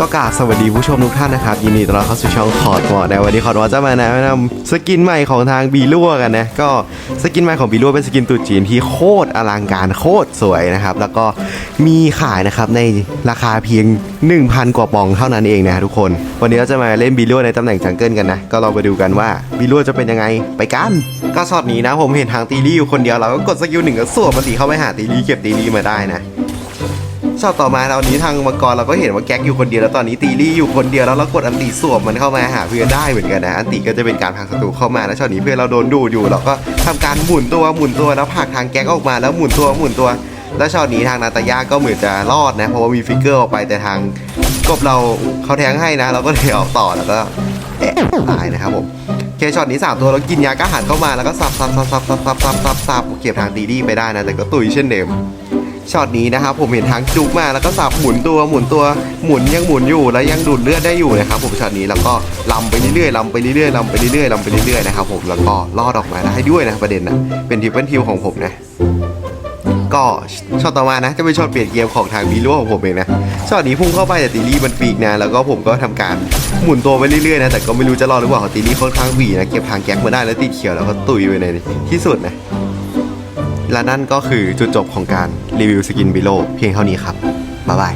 ก็กาสวัสดีผู้ชมทุกท่านนะครับยินดีต้อนรับเข้าสู่ช่องคอร์ดวอร์ในวันนี้คอร์ดวอร์จะมาแนะนำสกินใหม่ของทางบีลัวกันนะก็สกินใหม่ของบีลัวเป็นสกินตรุ๊จีนที่โคตรอลังการโคตรสวยนะครับแล้วก็มีขายนะครับในราคาเพียง 1,000 กว่าปองเท่านั้นเองนะทุกคน วันนี้เราจะมาเล่นบีลัวในตำแหน่งจังเกิลกันนะก็ลองไปดูกันว่าบีลัวจะเป็นยังไงไปกันก็ช็อตนี้นะผมเห็นทางตีลี่อยู่คนเดียวเราก็กดสกิลหนึ่งก็สวมมันตีเข้าไปหาตีลี่เก็บตีลี่มาได้นะ ช็อตต่อมาตอนนี้ทางมังกรเราก็เห็นว่าแก๊กอยู่คนเดียวแล้วตอนนี้ตีลี่อยู่คนเดียวแล้วเรากดอันติสวมมันเข้ามาหาเพื่อนได้เหมือนกันนะอันติก็จะเป็นการผลักศัตรูเข้ามาแล้วช็อตนี้เพื่อนเราโดนดูดอยู่เราก็ทำการหมุนตัวหมุนตัวแล้วผลักทางแก๊กออกมาแล้วหมุนตัวหมุนตัว แล้วช็อตนี้ทางนาตาย่าก็เหมือนจะรอดนะเพราะว่ามีฟิกเกอร์ออกไปแต่ทางกบเราเขาแทงให้นะ เราก็เลยออกต่อแล้วก็เอ๊ะตายนะครับผมเคช็อตนี้สามตัวแล้วกินยาก็หันเข้ามาแล้วก็สับสับสับสับสับสับสับสับสับเก็บทางตีลี่ไปได้นะแต่ก็ตุยเช่นเดิม ช็อตนี้นะครับผมเห็นทางจุกมาแล้วก็สับหมุนตัวหมุนตัวหมุนยังหมุนอยู่แล้วยังดูดเลือดได้อยู่นะครับผมช็อตนี้แล้วก็ลำไปเรื่อยๆลำไปเรื่อยๆลำไปเรื่อยๆลำไปเรื่อยๆนะครับผมแล้วก็รอดออกมาได้ด้วยนะประเด็นนะเป็นทิปเปิลทิวของผมนะก็ช็อตต่อมานะจะเป็นช็อตเปลี่ยนเกมของทางบีโร่ของผมเองนะช็อตนี้พุ่งเข้าไปแต่ตีลี่มันปีกนะแล้วก็ผมก็ทำการหมุนตัวไปเรื่อยๆนะแต่ก็ไม่รู้จะรอดหรือเปล่าตีลี่ค่อนข้างหวีนะเก็บทางแก๊กมาได้แล้วติดเขียวแล้วก็ตุยไปในที่สุดนะ และนั่นก็คือจุดจบของการรีวิวสกินบิโลเพียงเท่านี้ครับบ๊ายบาย